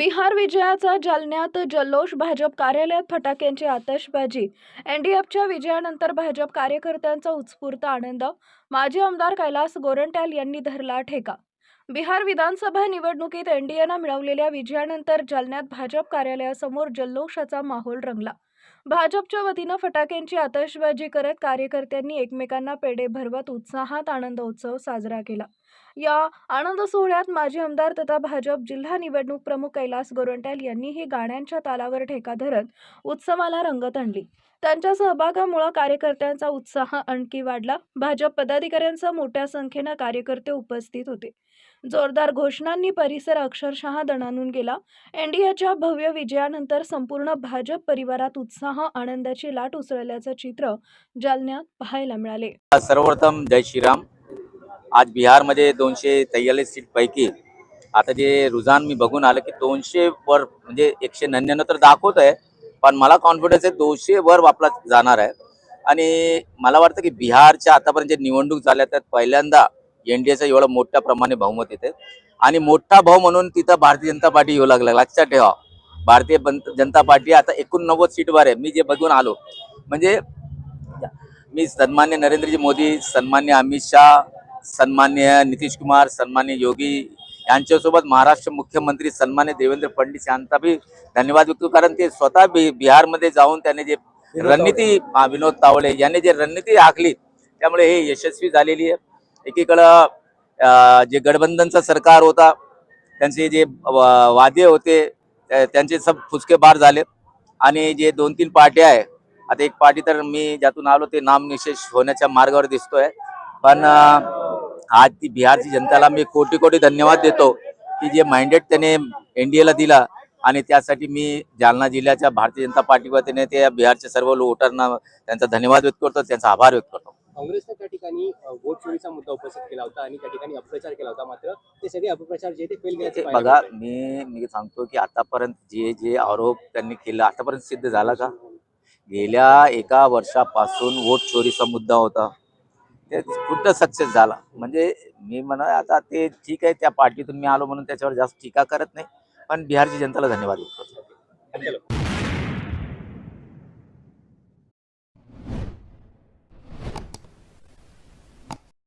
बिहार विजयाचा जालन्यात जल्लोष भाजप कार्यालयात फटाक्यांची आतषबाजी. एनडीएफच्या विजयानंतर भाजप कार्यकर्त्यांचा उत्स्फूर्त आनंद. माजी आमदार कैलास गोरंट्याल यांनी धरला ठेका. बिहार विधानसभा निवडणुकीत एनडीएनं मिळवलेल्या विजयानंतर जालन्यात भाजप कार्यालयासमोर जल्लोषाचा माहोल रंगला. भाजपच्या वतीनं फटाक्यांची आतषबाजी करत कार्यकर्त्यांनी एकमेकांना पेढे भरवत उत्साहात आनंद उत्सव साजरा केला. या आनंद सोहळ्यात माजी आमदार तथा भाजप जिल्हा निवडणूक प्रमुख कैलास गोरंट्याल यांनीही गाण्यांच्या तालावर ठेका धरत उत्सवाला रंगत आणली त्यांच्या सहभागामुळे कार्यकर्त्यांचा उत्साह आणखी वाढला. भाजप पदाधिकाऱ्यांसह मोठ्या संख्येनं कार्यकर्ते उपस्थित होते. जोरदार घोषणांनी परिसर अक्षरशः दणानून गेला. एनडीएच्या भव्य विजयानंतर संपूर्ण भाजप परिवारात उत्साह आनंदाची लाट उसळल्याचं चित्र जालन्यात पाहायला मिळाले. सर्वप्रथम जय श्रीराम. आज बिहारमध्ये दोनशे तेयालीस सीट पैकी आता जे रुझान मी बघून आलं की दोनशे वर म्हणजे एकशे नव्याण्णव तर दाखवत आहे पण मला कॉन्फिडन्स आहे दोनशे वर आपला जाणार आहे. आणि मला वाटतं की बिहारच्या आतापर्यंत जे निवडणूक झाल्या त्यात पहिल्यांदा एन डी एचं एवढं मोठ्या प्रमाणे बहुमत येते. आणि मोठा भाऊ म्हणून तिथं भारतीय जनता पार्टी येऊ लागला. लक्षात ठेवा. भारतीय जनता पार्टी आता एकोणनव्वद सीटवर आहे. मी जे बघून आलो म्हणजे मी सन्मान्य नरेंद्रजी मोदी सन्मान्य अमित शाह सन्मान्य नितीश कुमार सन्मान्य योगी यांच्यासोबत महाराष्ट्र मुख्यमंत्री सन्मान्य देवेंद्र फडणवीस यांचा बी धन्यवाद व्यक्त. कारण ते स्वतः बि- बिहारमध्ये जाऊन त्याने जे रणनीती विनोद तावडे यांनी जे रणनीती आखली त्यामुळे हे यशस्वी झालेली आहे. एकीकडं जे गठबंधनचं सरकार होता त्यांचे जे वादे होते त्या- त्यांचे सब फुसके बार झाले. आणि जे दोन तीन पार्ट्या आहे आता एक पार्टी तर मी ज्यातून आलो ते नामनिशेष होण्याच्या मार्गावर दिसतोय. पण आज ती बिहारची जनताला मी कोटी कोटी धन्यवाद देतो की जे माइंडेड त्याने एनडीएला दिला आणि त्यासाठी मी जालना जिल्ह्याच्या भारतीय जनता पार्टी वतीने त्या बिहारच्या सर्व वोटरना त्यांचा धन्यवाद व्यक्त करतो त्यांचा आभार व्यक्त करतो. काँग्रेसने त्या ठिकाणी वोट चोरीचा मुद्दा उपस्थित केला होता आणि त्या ठिकाणी अपप्रचार केला होता मात्र ते सगळे अपप्रचार जे ते फेल गेल्याचे बघा मी मी सांगतो की आतापर्यंत जे जे आरोप त्यांनी केला आतापर्यंत सिद्ध झाला का? गेल्या एका वर्षापासून वोट चोरीचा मुद्दा होता. ते कुठं सक्सेस झाला? म्हणजे मी म्हणा आता ते ठीक आहे त्या पार्टीतून मी आलो म्हणून त्याच्यावर जास्त टीका करत नाही. पण बिहारची जनताला धन्यवाद देतो